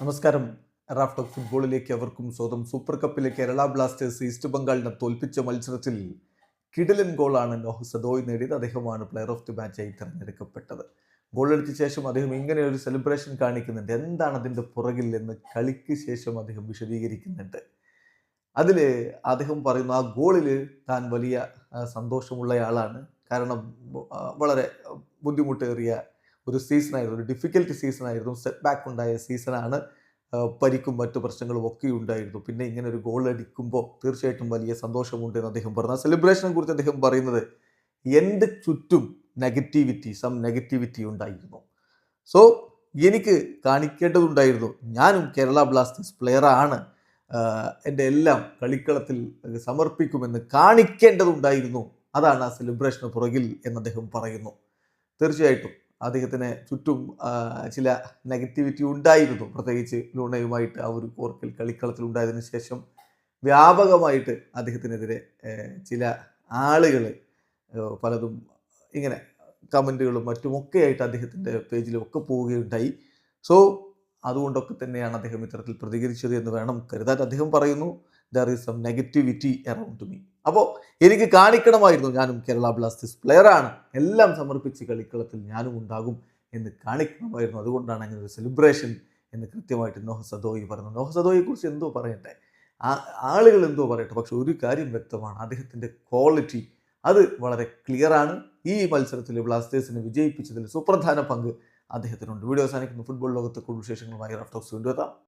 നമസ്കാരം. Raft of ഫുട്ബോളിലേക്ക് അവർക്കും സ്വന്തം സൂപ്പർ കപ്പിലെ കേരള ബ്ലാസ്റ്റേഴ്സ് ഈസ്റ്റ് ബംഗാളിനെ തോൽപ്പിച്ച മത്സരത്തിൽ കിഡിലൻ ഗോളാണ് നോഹ് സദോയ് നേടിയത്. അദ്ദേഹമാണ് പ്ലെയർ ഓഫ് ദി മാച്ചായി തിരഞ്ഞെടുക്കപ്പെട്ടത്. എടുത്ത ശേഷം അദ്ദേഹം ഇങ്ങനെ ഒരു സെലിബ്രേഷൻ കാണിക്കുന്നുണ്ട്. എന്താണ് അതിന്റെ പുറകിൽ എന്ന് കളിക്ക് ശേഷം അദ്ദേഹം വിശദീകരിക്കുന്നുണ്ട്. അതിൽ അദ്ദേഹം പറയുന്നു ആ ഗോളിൽ താൻ വലിയ സന്തോഷമുള്ള സന്തോഷമുള്ളയാളാണ്. കാരണം വളരെ ബുദ്ധിമുട്ടേറിയ ഒരു സീസണായിരുന്നു ഒരു ഡിഫിക്കൽട്ട് സീസണായിരുന്നു സെറ്റ് ബാക്ക് ഉണ്ടായ സീസണാണ് പരിക്കും മറ്റു പ്രശ്നങ്ങളും ഒക്കെ ഉണ്ടായിരുന്നു. പിന്നെ ഇങ്ങനെ ഒരു ഗോൾ അടിക്കുമ്പോൾ തീർച്ചയായിട്ടും വലിയ സന്തോഷമുണ്ട് എന്ന് അദ്ദേഹം പറഞ്ഞു. ആ സെലിബ്രേഷനെ കുറിച്ച് അദ്ദേഹം പറയുന്നത് എന്റെ ചുറ്റും നെഗറ്റിവിറ്റി സം നെഗറ്റിവിറ്റി ഉണ്ടായിരുന്നു. സോ എനിക്ക് കാണിക്കേണ്ടതുണ്ടായിരുന്നു ഞാനും കേരള ബ്ലാസ്റ്റേഴ്സ് പ്ലെയറാണ് എന്റെ എല്ലാം കളിക്കളത്തിൽ സമർപ്പിക്കുമെന്ന് കാണിക്കേണ്ടതുണ്ടായിരുന്നു. അതാണ് ആ സെലിബ്രേഷന് പുറകിൽ എന്ന് അദ്ദേഹം പറയുന്നു. തീർച്ചയായിട്ടും. അദ്ദേഹത്തിന് ചുറ്റും ചില നെഗറ്റിവിറ്റി ഉണ്ടായിരുന്നു. പ്രത്യേകിച്ച് ലൂണയുമായിട്ട് ആ ഒരു കോർക്കിൽ കളിക്കളത്തിൽ ഉണ്ടായതിനു ശേഷം വ്യാപകമായിട്ട് അദ്ദേഹത്തിനെതിരെ ചില ആളുകൾ പലതും ഇങ്ങനെ കമന്റുകളും മറ്റുമൊക്കെ ആയിട്ട് അദ്ദേഹത്തിന്റെ പേജിലൊക്കെ പോവുകയുണ്ടായി. സോ അതുകൊണ്ടൊക്കെ തന്നെയാണ് അദ്ദേഹം ഇത്തരത്തിൽ പ്രതികരിച്ചത് എന്ന് വേണം കരുതാൻ. അദ്ദേഹം പറയുന്നു there is some negativity around me അപ്പോൾ എനിക്ക് കാണിക്കണമായിരുന്നു ഞാനും കേരള ബ്ലാസ്റ്റേഴ്സ് പ്ലെയറാണ് എല്ലാം സമർപ്പിച്ച് കളിക്കളത്തിൽ ഞാനും ഉണ്ടാകും എന്ന് കാണിക്കണമായിരുന്നു. അതുകൊണ്ടാണ് അങ്ങനെ ഒരു സെലിബ്രേഷൻ എന്ന് കൃത്യമായിട്ട് നോഹ സദോയി പറഞ്ഞു നോഹ സദോയെക്കുറിച്ച് എന്തോ പറയട്ടെ? ആളുകൾ എന്തോ പറയട്ടെ? പക്ഷെ ഒരു കാര്യം വ്യക്തമാണ്. അദ്ദേഹത്തിന്റെ ക്വാളിറ്റി അത് വളരെ ക്ലിയറാണ് ഈ മത്സരത്തിൽ ബ്ലാസ്റ്റേഴ്സിനെ വിജയിപ്പിച്ചതിൽ സുപ്രധാന പങ്ക് അദ്ദേഹത്തിനുണ്ട്. വീഡിയോ അവസാനിക്കുന്ന. ഫുട്ബോൾ ലോകത്തെ കൂടുതൽ വിശേഷങ്ങളുമായി റഫ്റ്റോക്സ് കൊണ്ടുവെത്താം